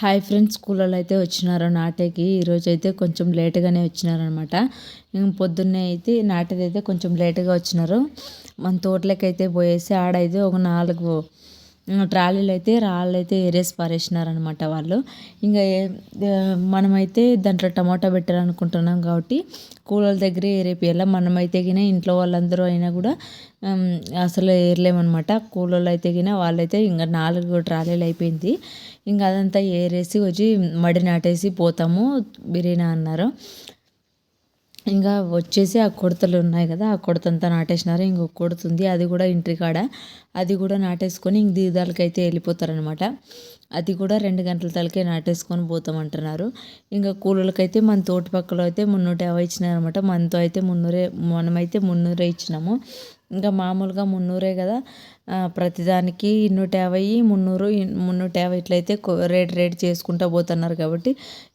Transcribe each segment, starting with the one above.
Hi friends స్కూల్లో అయితే వచ్చినారు. నాటేకి ఈరోజు అయితే కొంచెం లేటుగానే వచ్చినారనమాట పొద్దున్నే అయితే నాటేది అయితే కొంచెం లేటుగా వచ్చినారు. మన తోటలోకి అయితే పోయేసి ఆడైతే ఒక నాలుగు ట్రాలీలు అయితే రాళ్ళు అయితే ఏరేసి పారేసినారనమాట వాళ్ళు. ఇంకా మనమైతే దాంట్లో టమాటా పెట్టాలనుకుంటున్నాం కాబట్టి కూలోళ్ళ దగ్గరే ఏరేపియాల మనమైతే గిన ఇంట్లో వాళ్ళందరూ అయినా కూడా అసలు ఏరలేమన్నమాట. కూలోళ్ళు అయితే గిన వాళ్ళైతే ఇంకా నాలుగు ట్రాలీలు అయిపోయింది. ఇంకా అదంతా ఏరేసి వచ్చి మడి నాటేసి పోతాము బిర్యానీ అన్నారు. ఇంకా వచ్చేసి ఆ కొడతలు ఉన్నాయి కదా ఆ కొడతంతా నాటేసినారు. ఇంకొక కొడుతుంది అది కూడా ఇంటి కాడ. అది కూడా నాటేసుకొని ఇంక దీదాలకైతే వెళ్ళిపోతారనమాట అది కూడా రెండు గంటల తలకే నాటేసుకొని పోతామంటున్నారు. ఇంకా కూలీలకైతే మన తోటి పక్కలో అయితే మున్నూట యాభై ఇచ్చినారనమాట మనతో అయితే మున్నూరే మనమైతే మున్నూరే ఇచ్చినాము. ఇంకా మామూలుగా మున్నూరే కదా. ప్రతిదానికి నూట యాభై మున్నూరు మున్నూట యాభై ఇట్లయితే రేట్ రేట్ చేసుకుంటూ పోతున్నారు కాబట్టి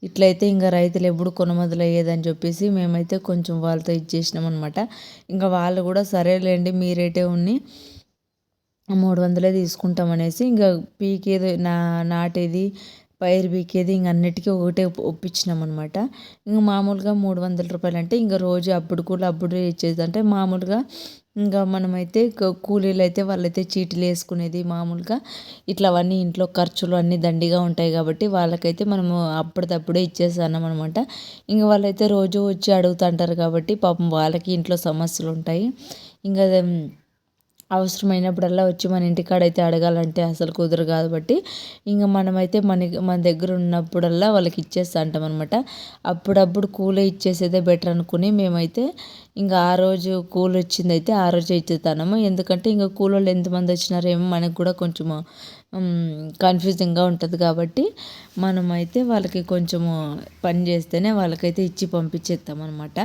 ఇట్లయితే ఇంకా రైతులు ఎప్పుడు కొనుమొదలయ్యేదని చెప్పేసి మేమైతే కొంచెం వాళ్ళతో ఇచ్చేసినాం అనమాట ఇంకా వాళ్ళు కూడా సరేలేండి మీ రేటే ఉన్ని. మూడు వందలే తీసుకుంటాం అనేసి ఇంకా పీకేది నా నాటేది పైరు పీకేది ఇంక అన్నిటికీ ఒకటే ఒప్పించినాం అనమాట ఇంకా మామూలుగా మూడు వందల రూపాయలు అంటే ఇంకా రోజు అప్పుడు కూడా అప్పుడు ఇచ్చేది. అంటే మామూలుగా ఇంకా మనమైతే కూలీలు అయితే వాళ్ళైతే చీటీలు వేసుకునేది మామూలుగా. ఇట్లా అవన్నీ ఇంట్లో ఖర్చులు అన్నీ దండిగా ఉంటాయి కాబట్టి వాళ్ళకైతే మనము అప్పటిదప్పుడే ఇచ్చేసాను అనమాట ఇంకా వాళ్ళైతే రోజు వచ్చి అడుగుతుంటారు కాబట్టి పాపం వాళ్ళకి ఇంట్లో సమస్యలు ఉంటాయి ఇంకా అవసరమైనప్పుడల్లా వచ్చి మన ఇంటికాడ అయితే అడగాలంటే అసలు కుదరదు కాబట్టి ఇంకా మనమైతే మన మన దగ్గర ఉన్నప్పుడల్లా వాళ్ళకి ఇచ్చేస్తా అంటాం అనమాట అప్పుడప్పుడు కూలే ఇచ్చేసేదే బెటర్ అనుకుని మేమైతే ఇంకా ఆ రోజు కూల్ వచ్చిందైతే ఆ రోజే ఇచ్చేస్తాము ఎందుకంటే ఇంకా కూలోళ్ళు ఎంతమంది వచ్చినారేమో మనకు కూడా కొంచెము కన్ఫ్యూజింగ్గా ఉంటుంది కాబట్టి మనమైతే వాళ్ళకి కొంచెము పని చేస్తేనే వాళ్ళకైతే ఇచ్చి పంపించేస్తాం అనమాట